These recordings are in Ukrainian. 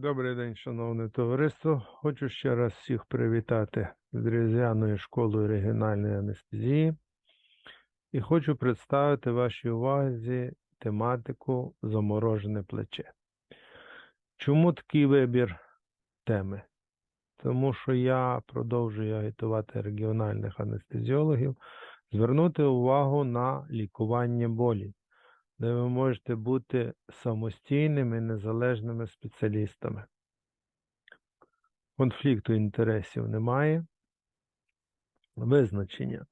Добрий день, шановне товариство. Хочу ще раз всіх привітати з Різдвяною школою регіональної анестезії і хочу представити вашій увазі тематику заморожене плече. Чому такий вибір теми? Тому що я продовжую агітувати регіональних анестезіологів звернути увагу на лікування болі де ви можете бути самостійними незалежними спеціалістами. Конфлікту інтересів немає. Визначення.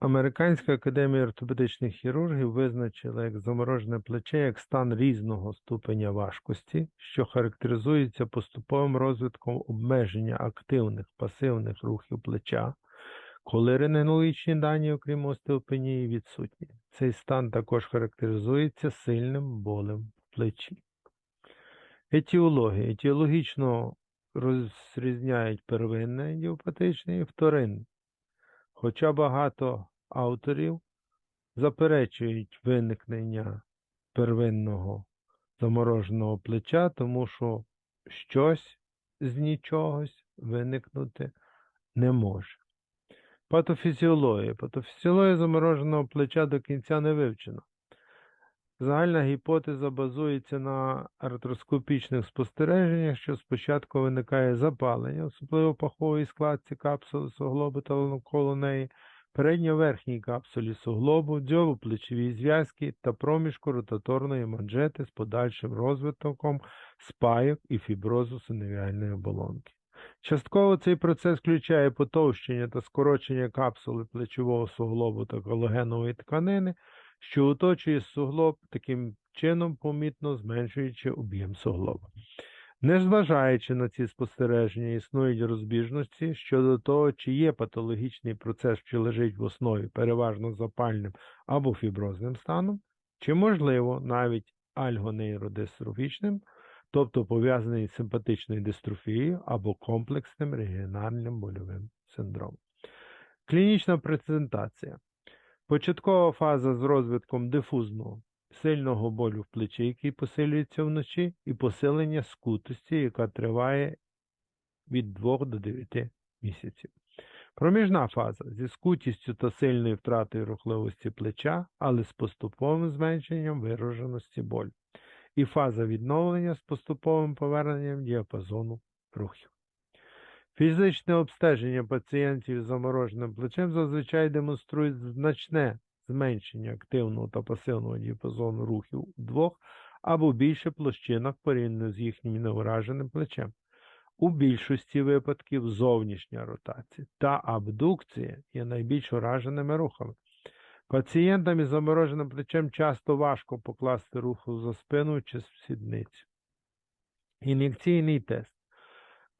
Американська академія ортопедичних хірургів визначила як заморожене плече як стан різного ступеня важкості, що характеризується поступовим розвитком обмеження активних пасивних рухів плеча, коли рентгенологічні дані, окрім остеопенії, відсутні. Цей стан також характеризується сильним болем в плечі. Етіологія. Етіологічно розрізняють первинне ідіопатичне і вторинне. Хоча багато авторів заперечують виникнення первинного замороженого плеча, тому що щось з нічогось виникнути не може. Патофізіологія. Патофізіологія замороженого плеча до кінця не вивчена. Загальна гіпотеза базується на артроскопічних спостереженнях, що спочатку виникає запалення, особливо в паховій складці капсули суглобу та навколо неї, передньо-верхній капсулі суглобу, дзьово-плечовій зв'язки та проміжку ротаторної манжети з подальшим розвитком спайок і фіброзу синовіальної оболонки. Частково цей процес включає потовщення та скорочення капсули плечового суглобу та колагенової тканини, що оточує суглоб, таким чином помітно зменшуючи об'єм суглоба. Незважаючи на ці спостереження, існують розбіжності щодо того, чи є патологічний процес, що лежить в основі переважно запальним або фіброзним станом, чи, можливо, навіть альгонейродистрофічним, тобто пов'язаний з симпатичною дистрофією або комплексним регіональним больовим синдромом. Клінічна презентація. Початкова фаза з розвитком дифузного сильного болю в плечі, який посилюється вночі, і посилення скутості, яка триває від 2 до 9 місяців. Проміжна фаза зі скутістю та сильною втратою рухливості плеча, але з поступовим зменшенням вираженості болю і фаза відновлення з поступовим поверненням діапазону рухів. Фізичне обстеження пацієнтів з замороженим плечем зазвичай демонструє значне зменшення активного та пасивного діапазону рухів у двох або більше площинах порівняно з їхнім невраженим плечем. У більшості випадків зовнішня ротація та абдукція є найбільш ураженими рухами. Пацієнтам із замороженим плечем часто важко покласти руху за спину чи сідницю. Ін'єкційний тест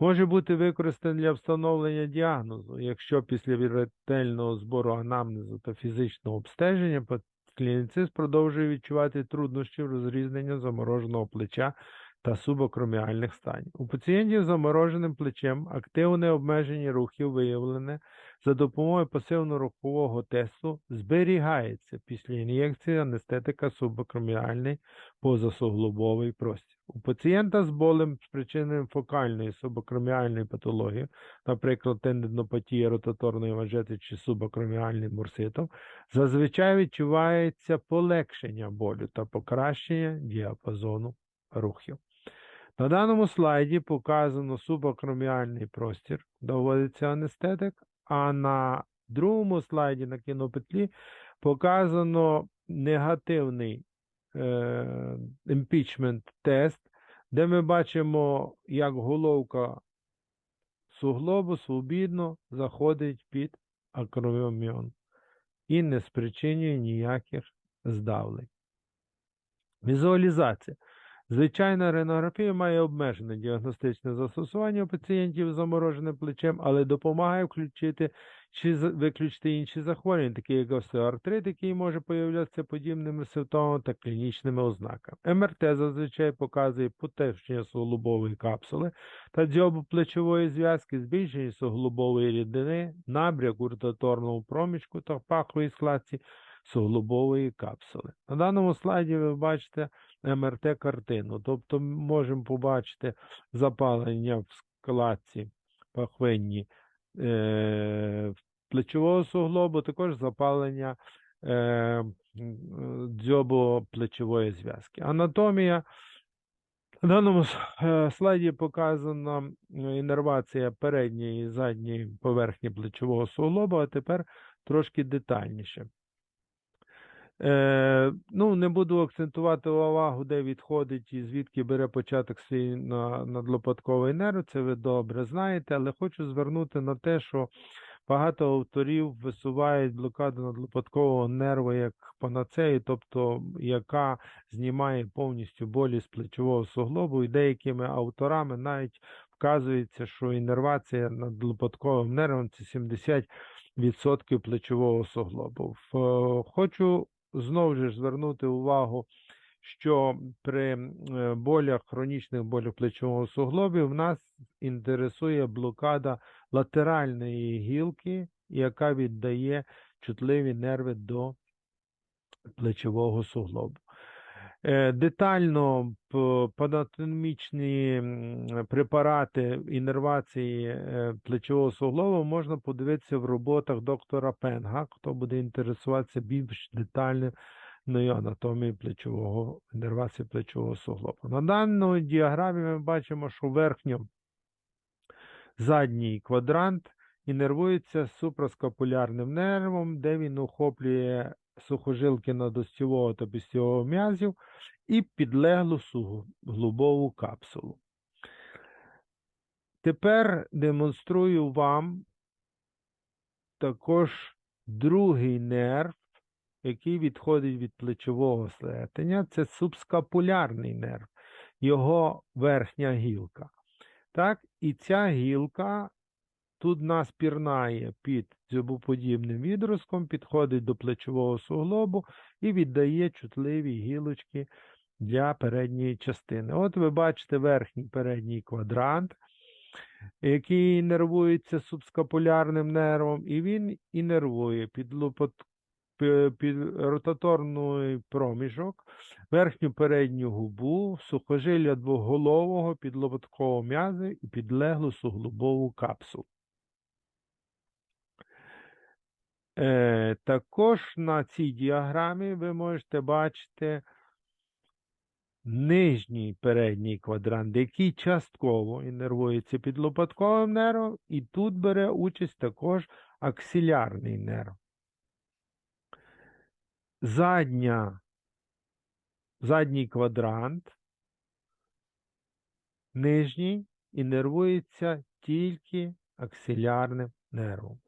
може бути використаний для встановлення діагнозу, якщо після ретельного збору анамнезу та фізичного обстеження клініцист продовжує відчувати труднощі в розрізненні замороженого плеча та субакроміальних станів. У пацієнтів з замороженим плечем активне обмеження рухів виявлене за допомогою пасивно-рухового тесту зберігається після ін'єкції анестетика субакроміальний позасуглобовий простір. У пацієнта з болем спричиненим фокальної субакроміальної патології, наприклад, тендинопатія ротаторної манжети чи субакроміальним бурситом, зазвичай відчувається полегшення болю та покращення діапазону рухів. На даному слайді показано субакроміальний простір, доводиться анестетик, а на другому слайді на кінопетлі показано негативний імпічмент тест, де ми бачимо, як головка суглобу свобідно заходить під акроміон і не спричинює ніяких здавлень. Візуалізація. Звичайна ренографія має обмежене діагностичне застосування у пацієнтів з замороженим плечем, але допомагає включити чи виключити інші захворювання, такі як остеоартрит, який може появлятися подібними симптомами та клінічними ознаками. МРТ зазвичай показує потевщення суглобової капсули та дзьобу плечової зв'язки, збільшення суглобової рідини, набряк у ротаторному проміжку та паховій складці суглобової капсули. На даному слайді ви бачите МРТ-картину. Тобто можемо побачити запалення в складці пахвинні е, плечового суглобу, також запалення е, дзьобово-плечової зв'язки. Анатомія. На даному е, слайді показана е, іннервація передньої і задньої поверхні плечового суглоба, а тепер трошки детальніше. Е, ну, не буду акцентувати увагу, де відходить і звідки бере початок свій на, надлопатковий нерв, це ви добре знаєте, але хочу звернути на те, що багато авторів висувають блокаду надлопаткового нерва як панацею, тобто яка знімає повністю болі з плечового суглобу, і деякими авторами навіть вказується, що іннервація надлопатковим нервом це 70% плечового суглобу. В- Хочу знову ж звернути увагу, що при е, болях, хронічних болях плечового суглобів в нас інтересує блокада латеральної гілки, яка віддає чутливі нерви до плечового суглобу. Е, Детально панатомічні препарати іннервації е, плечового суглобу можна подивитися в роботах доктора Пенга, хто буде інтересуватися більш детальною анатомією плечового іннервації плечового суглобу. На даній діаграмі ми бачимо, що верхньо задній квадрант іннервується супраскапулярним нервом, де він охоплює сухожилки надостьового та пістьового м'язів і підлеглу суглобову капсулу. Тепер демонструю вам також другий нерв, який відходить від плечового слетення. Це субскапулярний нерв, його верхня гілка. Так, і ця гілка тут нас пірнає під дзьобоподібним відростком, підходить до плечового суглобу і віддає чутливі гілочки для передньої частини. От ви бачите верхній передній квадрант, який нервується субскапулярним нервом, і він інервує під лопат пі- під ротаторний проміжок, верхню передню губу, сухожилля двоголового, підлопаткового м'яза і підлеглу суглобову капсулу. Е, також на цій діаграмі ви можете бачити нижній передній квадрант, який частково іннервується підлопатковим нервом, і тут бере участь також аксилярний нерв. Задня, задній квадрант, нижній, іннервується тільки аксилярним нервом.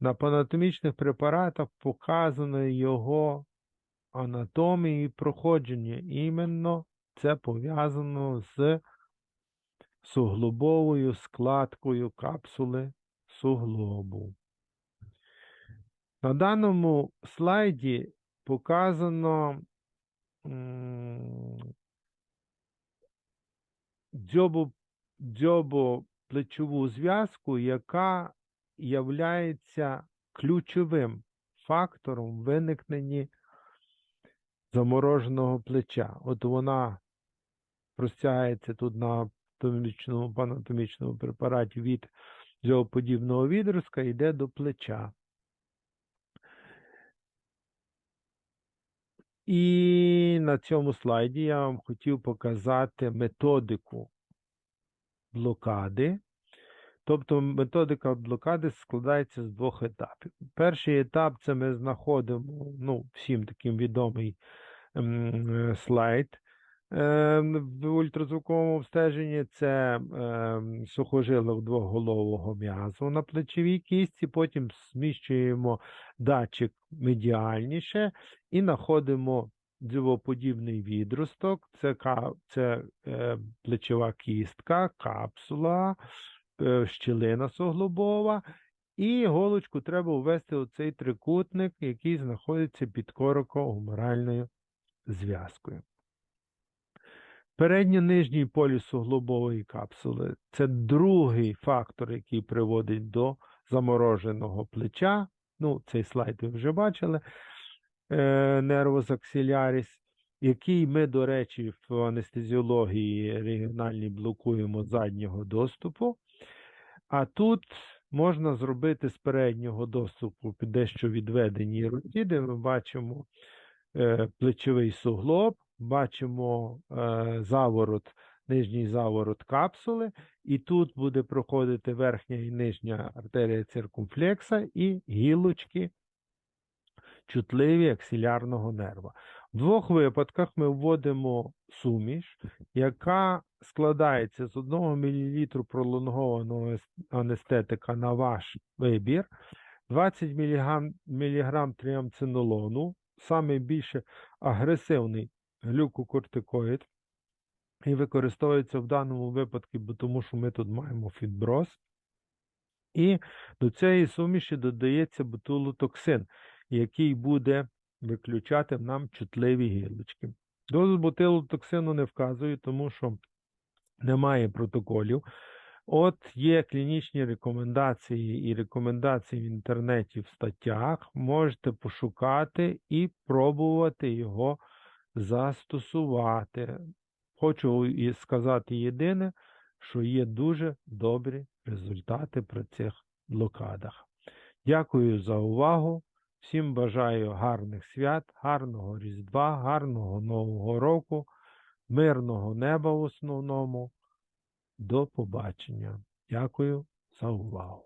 На панатомічних препаратах показано його анатомія і проходження. Іменно це пов'язано з суглобовою складкою капсули суглобу. На даному слайді показано м, дзьобо, дзьобо-плечову зв'язку, яка являється ключовим фактором в виникненні замороженого плеча. От вона розтягається тут на анатомічному, панатомічному препараті від дзьобоподібного відростка і йде до плеча. І на цьому слайді я вам хотів показати методику блокади. Тобто методика блокади складається з двох етапів. Перший етап це ми знаходимо, ну, всім таким відомий ем, слайд е, в ультразвуковому обстеженні. Це ем, сухожилок двоголового м'язу на плечовій кісті, потім зміщуємо датчик медіальніше і знаходимо дзьобоподібний відросток, це, це плечова кістка, капсула, щілина суглобова, і голочку треба ввести у цей трикутник, який знаходиться під корокогуморальною зв'язкою. Передньо-нижній полюс суглобової капсули це другий фактор, який приводить до замороженого плеча. Ну, цей слайд ви вже бачили. Е, Nervus який ми, до речі, в анестезіології регіональній блокуємо заднього доступу. А тут можна зробити з переднього доступу дещо відведені руки, де ми бачимо е, плечовий суглоб, бачимо е, заворот, нижній заворот капсули, і тут буде проходити верхня і нижня артерія циркумфлекса і гілочки чутливі аксилярного нерва. В двох випадках ми вводимо суміш, яка складається з 1 мл пролонгованого анестетика на ваш вибір, 20 мг, тріамцинолону, саме більше агресивний глюкокортикоїд, і використовується в даному випадку, бо тому що ми тут маємо фіброз. І до цієї суміші додається ботулотоксин, який буде виключати нам чутливі гілочки. Дозу ботулотоксину не вказую, тому що немає протоколів. От є клінічні рекомендації і рекомендації в інтернеті в статтях. Можете пошукати і пробувати його застосувати. Хочу сказати єдине, що є дуже добрі результати при цих блокадах. Дякую за увагу. Всім бажаю гарних свят, гарного Різдва, гарного Нового року, мирного неба в основному. До побачення. Дякую за увагу.